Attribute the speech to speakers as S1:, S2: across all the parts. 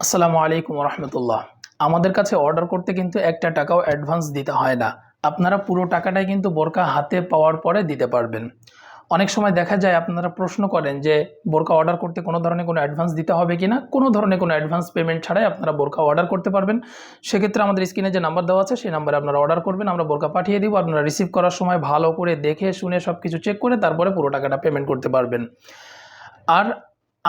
S1: আসসালামু আলাইকুম রহমতুল্লাহ আমাদের কাছে অর্ডার করতে কিন্তু একটা টাকাও অ্যাডভান্স দিতে হয় না। আপনারা পুরো টাকাটাই কিন্তু বোরকা হাতে পাওয়ার পরে দিতে পারবেন। অনেক সময় দেখা যায় আপনারা প্রশ্ন করেন যে, বোরকা অর্ডার করতে কোনো ধরনের কোনো অ্যাডভান্স দিতে হবে কি না কোনো ধরনের কোনো অ্যাডভান্স পেমেন্ট ছাড়াই আপনারা বোরকা অর্ডার করতে পারবেন। সেক্ষেত্রে আমাদের স্ক্রিনে যে নাম্বার দেওয়া আছে, সেই নাম্বারে আপনারা অর্ডার করবেন, আমরা বোরকা পাঠিয়ে দিব, আপনারা রিসিভ করার সময় ভালো করে দেখে, শুনে সব কিছু চেক করে তারপরে পুরো টাকাটা পেমেন্ট করতে পারবেন। আর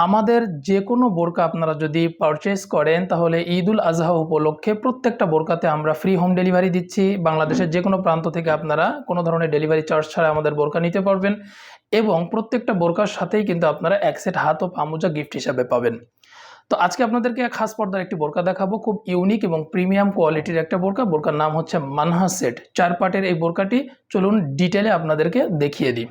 S1: আমাদের যে কোনো বোরকা আপনারা যদি পারচেস করেন তাহলে ঈদুল আজহা উপলক্ষে প্রত্যেকটা বোরকাতে আমরা ফ্রি হোম ডেলিভারি দিচ্ছি। বাংলাদেশের যে কোনো প্রান্ত থেকে আপনারা কোনো ধরনের ডেলিভারি চার্জ ছাড়া আমাদের বোরকা নিতে পারবেন এবং প্রত্যেকটা বোরকার সাথেই কিন্তু আপনারা এক সেট হাত ও পামুজা গিফট হিসাবে পাবেন। তো আজকে আপনাদেরকে এক খাস পর্দার একটি বোরকা দেখাবো খুব ইউনিক এবং প্রিমিয়াম কোয়ালিটির একটা বোরকা। বোরকার নাম হচ্ছে মানহা সেট চার পাটের এই বোরকাটি চলুন ডিটেলে আপনাদেরকে দেখিয়ে দিই।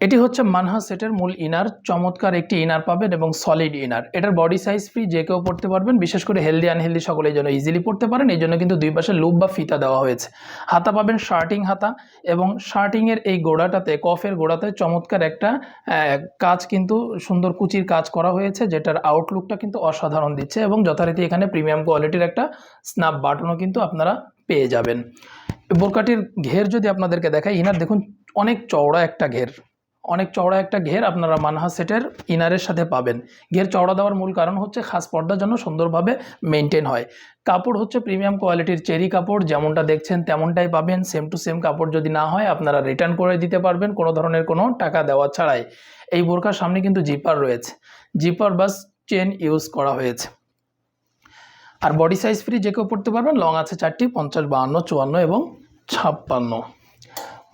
S1: এটি হচ্ছে মানহা সেটের মূল ইনার, চমৎকার একটি ইনার পাবেন এবং সলিড ইনার। এটার বডি সাইজ ফ্রি যে কেউ পড়তে পারবেন, বিশেষ করে হেলদি আনহেলদি সকলের জন্য ইজিলি পড়তে পারেন, এই জন্য কিন্তু দুই পাশে লুপ বা ফিতা দেওয়া হয়েছে। হাতা পাবেন শার্টিং হাতা এবং শার্টিংয়ের এই গোড়াটাতে, কফের গোড়াতে চমৎকার একটা কাজ কিন্তু, সুন্দর কুচির কাজ করা হয়েছে, যেটার আউটলুকটা কিন্তু অসাধারণ দিচ্ছে এবং যথারীতি এখানে প্রিমিয়াম কোয়ালিটির একটা স্ন্যাপ বাটনও কিন্তু আপনারা পেয়ে যাবেন। বোরকাটির ঘের যদি আপনাদেরকে দেখায় ইনার দেখুন, অনেক চওড়া একটা ঘের। অনেক চওড়া একটা ঘের আপনারা মানহা সেটের ইনারের সাথে পাবেন। ঘের চওড়া দেওয়ার মূল কারণ হচ্ছে খাস পর্দা যেন সুন্দরভাবে মেনটেন হয়। কাপড় হচ্ছে প্রিমিয়াম কোয়ালিটির চেরি কাপড়, যেমনটা দেখছেন তেমনটাই পাবেন। সেম টু সেম কাপড় যদি না হয়, আপনারা রিটার্ন করে দিতে পারবেন, কোনো ধরনের কোনো টাকা দেওয়া ছাড়াই। এই বোরকার সামনে কিন্তু জিপার রয়েছে। জিপার বাস চেন ইউজ করা হয়েছে। আর বডি সাইজ ফ্রি যে কেউ পড়তে পারবেন লং আছে চারটি, পঞ্চাশ, বাহান্ন, চুয়ান্ন এবং ছাপ্পান্ন।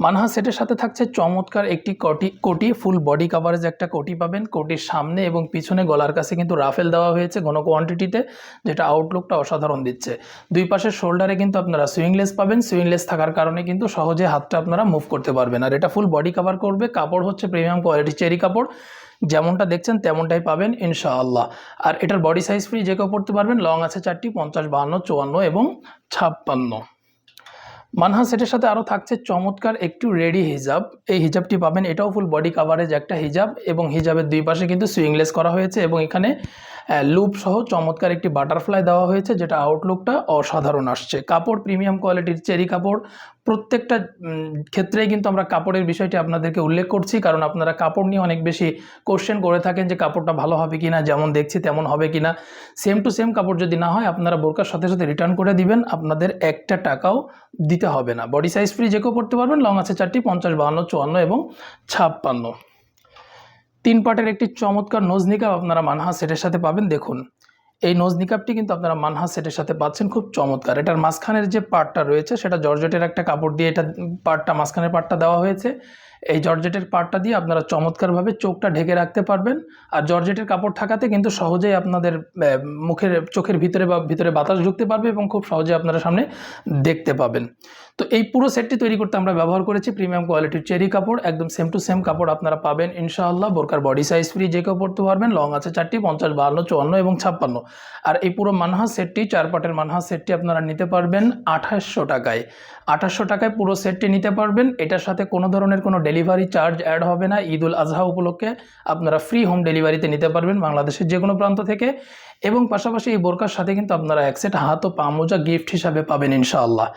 S1: মানহা সেটের সাথে থাকছে চমৎকার একটি crore crore full body coverage একটা কোটি পাবেন। কোটির সামনে এবং পিছনে গলার কাছে কিন্তু রাফেল দেওয়া হয়েছে ঘন কোয়ান্টিটিতে যেটা আউটলুকটা অসাধারণ দিচ্ছে। দুই পাশের শোল্ডারে কিন্তু আপনারা সুইংলেস পাবেন। সুইংলেস থাকার কারণে কিন্তু সহজে হাতটা আপনারা মুভ করতে পারবেন। আর এটা ফুল বডি কাভার করবে। কাপড় হচ্ছে প্রিমিয়াম কোয়ালিটি চেরি কাপড়। যেমনটা দেখছেন তেমনটাই পাবেন, ইনশাআল্লাহ। আর এটার বডি সাইজ ফ্রি যে কেউ পড়তে পারবেন লং আছে চারটি, পঞ্চাশ, বাহান্ন, চুয়ান্ন এবং ছাপ্পান্ন। মানহা সেটের সাথে আরও থাকছে চমৎকার একটু রেডি হিজাব। এই হিজাবটি পাবেন, এটাও ফুল বডি কাভারেজ একটা হিজাব এবং হিজাবের দুই পাশে কিন্তু সুইংলেস করা হয়েছে এবং এখানে লুপ সহ চমৎকার একটি বাটারফ্লাই দেওয়া হয়েছে, যেটা আউটলুকটা অসাধারণ আসছে। কাপড় প্রিমিয়াম কোয়ালিটির চেরি কাপড়, প্রত্যেকটা ক্ষেত্রেই কিন্তু আমরা কাপড়ের বিষয়টি আপনাদেরকে উল্লেখ করছি, কারণ আপনারা কাপড় নিয়ে অনেক বেশি কোশ্চেন করে থাকেন যে কাপড়টা ভালো হবে কিনা, যেমন দেখছি তেমন হবে কিনা। সেম টু সেম কাপড় যদি না হয়, আপনারা বোরকার সাথে সাথে রিটার্ন করে দিবেন, আপনাদের একটা টাকাও দিতে হবে না। বডি সাইজ ফ্রি যে কেউ পড়তে পারবেন লং আছে চারটি, পঞ্চাশ, বাহান্ন, চুয়ান্ন এবং ছাপ্পান্ন। তিন পাটের একটি চমৎকার নোজ নিকাপ আপনারা মানহা সেটের সাথে পাবেন, দেখুন। এই নোজ নিকাপটি কিন্তু আপনারা মানহা সেটের সাথে পাচ্ছেন, খুব চমৎকার। এটার মাঝখানের যে পার্টটা রয়েছে, সেটা জর্জেটের একটা কাপড় দিয়ে এটা পার্টটা মাঝখানের পার্টটা দেওয়া হয়েছে। এই জর্জেটের পার্টটা দিয়ে আপনারা চমৎকারভাবে চোখটা ঢেকে রাখতে পারবেন। আর জর্জেটের কাপড় থাকাতে কিন্তু সহজেই আপনাদের মুখের, চোখের ভিতরে বা ভিতরে বাতাস ঢুকতে পারবে এবং খুব সহজে আপনারা সামনে দেখতে পাবেন। তো এই পুরো সেটটি তৈরি করতে আমরা ব্যবহার করেছি প্রিমিয়াম কোয়ালিটির চেরি কাপড়। একদম সেম টু সেম কাপড় আপনারা পাবেন ইনশাআল্লাহ। বোরকার বডি সাইজ ফ্রি, যে কেউ পড়তে পারবেন। লং আছে চারটি, পঞ্চাশ, বাহান্ন, চুয়ান্ন এবং ছাপ্পান্ন। আর এই পুরো মানহা সেটটি চার পাটের মানহা সেটটি আপনারা নিতে পারবেন আঠাশশো টাকায়। আঠাশশো টাকায় পুরো সেটটি নিতে পারবেন। এটার সাথে কোনো ধরনের কোনো ডেলিভারি চার্জ অ্যাড হবে না। ঈদ উল আজহা উপলক্ষে আপনারা ফ্রি হোম ডেলিভারিতে নিতে পারবেন বাংলাদেশের যে কোনো প্রান্ত থেকে। এবং পাশাপাশি এই বোরকার সাথে কিন্তু আপনারা এক সেট হাত ও পা মোজা গিফট হিসাবে পাবেন ইনশাআল্লাহ।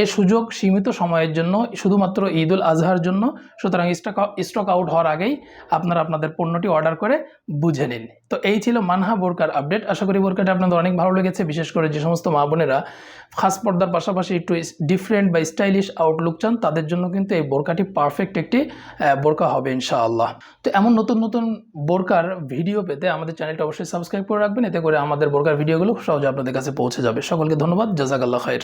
S1: এ সুযোগ সীমিত সময়ের জন্য, শুধুমাত্র ঈদ উল আজহার জন্য। সুতরাং স্টক স্টক আউট হওয়ার আগেই আপনারা আপনাদের পণ্যটি অর্ডার করে বুঝে নিন। তো এই ছিল মানহা বোরকার আপডেট আশা করি বোরকাটা আপনাদের অনেক ভালো লেগেছে। বিশেষ করে যে সমস্ত মা বোনেরা খাস পর্দার পাশাপাশি একটু ডিফারেন্ট বা স্টাইলিশ আউটলুক চান, তাদের জন্য কিন্তু এই বোরকাটি পারফেক্ট একটি বোরকা হবে ইনশাআল্লাহ। তো এমন নতুন নতুন বোরকার ভিডিও পেতে আমাদের চ্যানেলটা অবশ্যই সাবস্ক্রাইব করে রাখবেন। এতে করে আমাদের বোরকার ভিডিওগুলো সহজে আপনাদের কাছে পৌঁছে যাবে। সকলকে ধন্যবাদ। জাজাকাল্লাহ খায়ের।